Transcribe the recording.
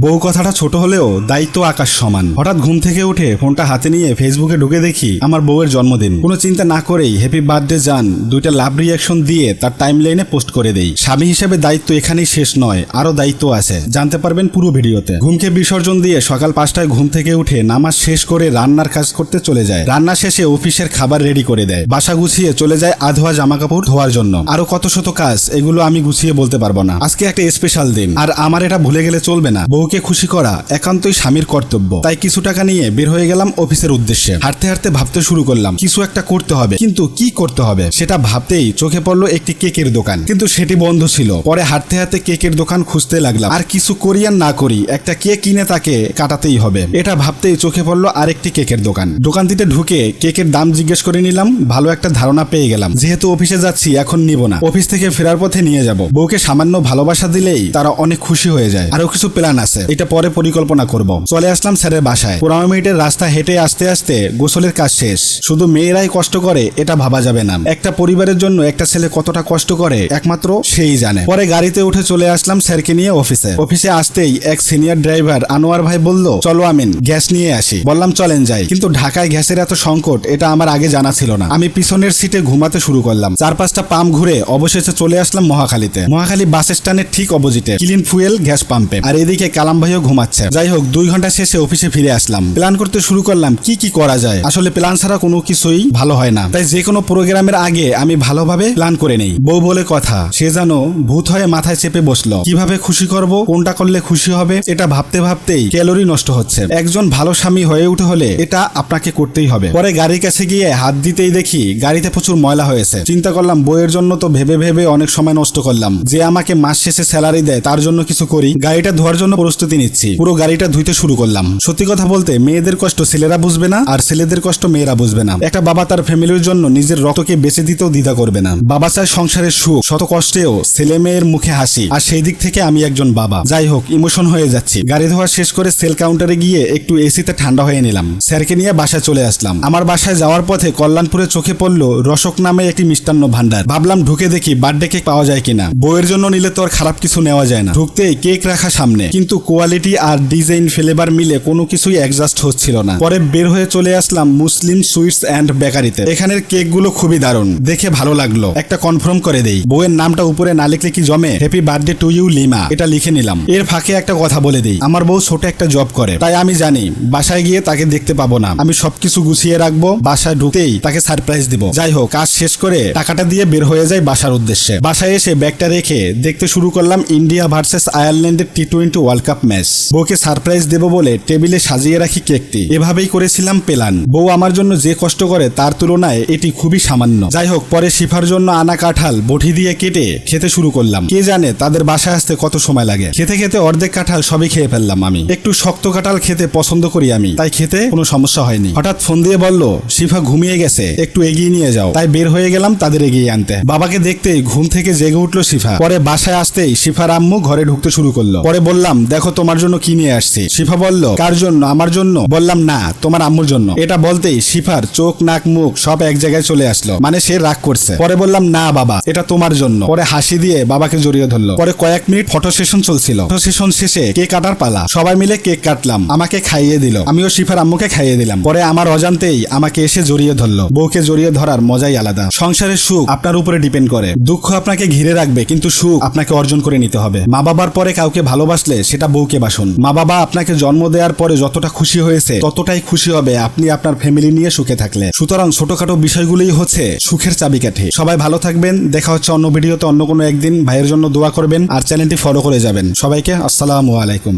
বউ কথাটা ছোট হলেও দায়িত্ব আকাশ সমান। হঠাৎ ঘুম থেকে উঠে ফোনটা হাতে নিয়ে ফেসবুকে ঢুকে দেখি আমার বউয়ের জন্মদিন। কোনো চিন্তা না করেই হ্যাপি বার্থডে যান দুইটা লাভ রিয়াকশন দিয়ে তার টাইম লাইনে পোস্ট করে দেই। স্বামী হিসেবে দায়িত্ব এখানেই শেষ নয়, আরও দায়িত্ব আছে। জানতে পারবেন পুরো ভিডিওতে। ঘুমকে বিসর্জন দিয়ে সকাল পাঁচটায় ঘুম থেকে উঠে নামাজ শেষ করে রান্নার কাজ করতে চলে যায়। রান্না শেষে অফিসের খাবার রেডি করে দেয়। বাসা গুছিয়ে চলে যায় আধোয়া জামা কাপড় ধোয়ার জন্য। আরও কত শত কাজ, এগুলো আমি গুছিয়ে বলতে পারব না। আজকে একটা স্পেশাল দিন। আর আমার এটা ভুলে গেলে চলবে না। বউকে খুশি করা একান্তই স্বামীর কর্তব্য। তাই কিছু টাকা নিয়ে বের হয়ে গেলাম অফিসের উদ্দেশ্যে। হাঁটতে হাঁটতে ভাবতে শুরু করলাম, কিছু একটা করতে হবে। কিন্তু কি করতে হবে সেটা ভাবতেই চোখে পড়ল একটি কেকের দোকান। কিন্তু সেটি বন্ধ ছিল। পরে হাঁটতে হাঁটতে কেকের দোকান খুঁজতে লাগলাম। আর কিছু করি আর না করি, একটা কেক কিনে তাকে কাটাতেই হবে। এটা ভাবতেই চোখে পড়ল আরেকটি কেকের দোকান। দোকানটিতে ঢুকে কেকের দাম জিজ্ঞেস করে নিলাম, ভালো একটা ধারণা পেয়ে গেলাম। যেহেতু অফিসে যাচ্ছি, এখন নিব না। অফিস থেকে ফেরার পথে নিয়ে যাব। বউকে সামান্য ভালোবাসা দিলেই তারা অনেক খুশি হয়ে যায়। আরও কিছু প্ল্যান আছে। এটা পরে পরিকল্পনা করব। চলে আসলাম স্যারের বাসায়। পনেরো মিনিটের রাস্তা হেঁটে আসতে আসতে গোসলের কাজ শেষ। শুধু মেয়েরাই কষ্ট করে, এটা ভাবা যাবে না। একটা পরিবারের জন্য একটা ছেলে কতটা কষ্ট করে, একমাত্র সেই জানে। পরে গাড়িতে উঠে চলে আসলাম স্যারকে নিয়ে অফিসে। অফিসে আসতেই এক সিনিয়র ড্রাইভার আনোয়ার ভাই বলল, চলো আমিন, গ্যাস নিয়ে আসি। বললাম, চলেন যাই। কিন্তু ঢাকায় গ্যাসের এত সংকট, এটা আমার আগে জানা ছিল না। আমি পিছনের সিটে ঘুমাতে শুরু করলাম। চার পাঁচটা পাম্প ঘুরে অবশেষে চলে আসলাম মহাখালীতে। মহাখালী বাস স্ট্যান্ডের ঠিক অপোজিটে ক্লিন ফুয়েল গ্যাস পাম্পে। আর এদিকে কালাম ভাইও ঘুমাচ্ছে। যাই হোক, দুই ঘণ্টা শেষে অফিসে ফিরে আসলাম। প্ল্যান করতে শুরু করলাম, কি কি করা যায়? আসলে প্ল্যান ছাড়া কোনো কিছুই ভালো হয় না। তাই যে কোনো প্রোগ্রামের আগে আমি ভালোভাবে প্ল্যান করে নেই। বউ বলে কথা, সে যেন ভূত হয়ে মাথায় চেপে বসল। কীভাবে খুশি করব, কোনটা করলে খুশি হবে, এটা ভাবতে ভাবতেই ক্যালোরি নষ্ট হচ্ছে। একজন ভালো স্বামী হয়ে উঠে হলে এটা আপনাকে করতেই হবে। পরে গাড়ির কাছে গিয়ে হাত দিতেই দেখি গাড়িতে প্রচুর ময়লা হয়েছে। চিন্তা করলাম বইয়ের জন্য তো ভেবে ভেবে অনেক সময় নষ্ট করলাম। যে আমাকে মাস শেষে স্যালারি দেয়, তার জন্য কিছু করি। গাড়িটা ধোয়ার জন্য প্রস্তুতি নিচ্ছি। পুরো গাড়িটা ধুইতে শুরু করলাম। সত্যি কথা বলতে, মেয়েদের কষ্ট ছেলেরা বুঝবে না, আর ছেলেদের কষ্ট মেয়েরা বুঝবে না। একটা বাবা তার ফ্যামিলির জন্য নিজের রক্তকে বেঁচে দিতেও দ্বিধা করবে না। বাবা চায় সংসারের সুখ, শত কষ্টেও ছেলে মেয়ের মুখে হাসি। আর সেই দিক থেকে আমি একজন বাবা। যাই হোক, ইমোশন হয়ে যাচ্ছি। গাড়ি ধোয়া শেষ করে সেল কাউন্টারে গিয়ে একটু এসিতে ঠান্ডা হয়ে নিলাম। স্যারকে নিয়ে বাসায় চলে আসলাম। আমার বাসায় যাওয়ার পথে কল্যাণপুরে চোখে পড়ল রসক নামে একটি মিষ্টান্ন ভান্ডার ভাবলাম ঢুকে দেখি বার্থডে কেক পাওয়া যায় কিনা। বইয়ের জন্য নিলে তো আর খারাপ কিছু নেওয়া যায় না। ঢুকতেই কেক রাখা সামনে। কিন্তু কোয়ালিটি আর ডিজাইন ফ্লেভার মিলে কোনো কিছুই অ্যাডজাস্ট হচ্ছিল না। পরে বের হয়ে চলে আসলাম মুসলিম সুইটস অ্যান্ড বেকারিতে। এখানের কেকগুলো খুবই দারুণ, দেখে ভালো লাগল। একটা কনফার্ম করে দেই, বইয়ের নামটা উপরে না লিখলে কি জমে? Happy birthday to you Lima এটা লিখে নিলাম। এর ফাঁকে একটা কথা বলে দিই, আমার বউ ছোট একটা জব করে। তাই আমি জানি, বাসায় গিয়ে তাকে দেখতে পাবো না। আমি সবকিছু গুছিয়ে রাখব, বাসায় ঢুকতেই তাকে সারপ্রাইজ দিব। যাই হোক, কাজ শেষ করে টাকাটা দিয়ে বের হয়ে যায় বাসার উদ্দেশ্যে। বাসায় এসে ব্যাগটা রেখে দেখতে শুরু করলাম ইন্ডিয়া ভার্সেস আয়ারল্যান্ডের T twenty world cup match. বউকে সারপ্রাইজ দেবো বলে টেবিলে সাজিয়ে রাখি কেকটি। এভাবেই করেছিলাম পেলান। বউ আমার জন্য যে কষ্ট করে তার তুলনায় এটি খুবই সামান্য। যাই হোক, পরে শিফার জন্য আনা কাঁঠাল বটি দিয়ে কেটে খেতে শুরু করলাম। কে জানে তাদের বাসায় আসতে কত সময় লাগে। খেতে খেতে অর্ধেক কাঁঠাল সবই খেয়ে ফেললাম আমি। একটু শক্ত কাঁঠাল খেতে পছন্দ করি আমি। তাই খেতে কোনো সমস্যা হয়নি। হঠাৎ ফোন দিয়ে বলল, শিফা ঘুমিয়ে গেছে। একটু এগিয়ে নিয়ে যাও। তাই বের হয়ে গেলাম তাদের এগিয়ে আনতে। বাবাকে দেখতেই ঘুম থেকে জেগে উঠল শিফা। পরে বাসায় আসতেই শিফার আম্মু ঘরে ঢুকতে শুরু করল। পরে বললাম দেখো তোমার জন্য কি নিয়ে আসছি। শিফা বলল, কার জন্য? আমার জন্য? বললাম, না, তোমার আম্মুর জন্য। এটা বলতেই শিফার চোখ, নাক, মুখ সব এক জায়গায় চলে আসলো। মানে সে রাগ করছে। পরে বললাম, না, বাবা, এটা তোমার জন্য। পরে হাসি দিয়ে বাবাকে জড়িয়ে ধরলো। পরে কয়েক মিনিট ফটো সেশন চলছিল। ফটো সেশন শেষে কেক কাটার পালা। সবাই মিলে কেক কাটলাম। আমাকে খাইয়ে দিল। আমিও শিফার আম্মুকে খাইয়ে দিলাম। পরে আমার অজান্তেই আমাকে এসে জড়িয়ে ধরলো। বউকে জড়িয়ে ধরার মজাই আলাদা। সংসারের সুখ আপনার উপরে ডিপেন্ড করে। দুঃখ আপনাকে ঘিরে রাখবে, কিন্তু সুখ আপনাকে অর্জন করে নিতে হবে। মা বাবার পরে কাউকে ভালোবাসলে সেটা বউকে বাসুন। মা বাবা আপনাকে জন্ম দেওয়ার পরে যতটা খুশি হয়েছে, ততটাই খুশি হবে আপনি আপনার ফ্যামিলি নিয়ে সুখে থাকলে। সুতরাং ছোটখাটো বিষয়গুলোই হচ্ছে সুখের চাবিকাঠি। সবাই ভালো থাকবেন, দেখা হচ্ছে অন্য ভিডিওতে অন্য কোনো একদিন। ভাইয়ের জন্য দোয়া করবেন আর চ্যানেলটি ফলো করে যাবেন। সবাইকে আসসালামু আলাইকুম।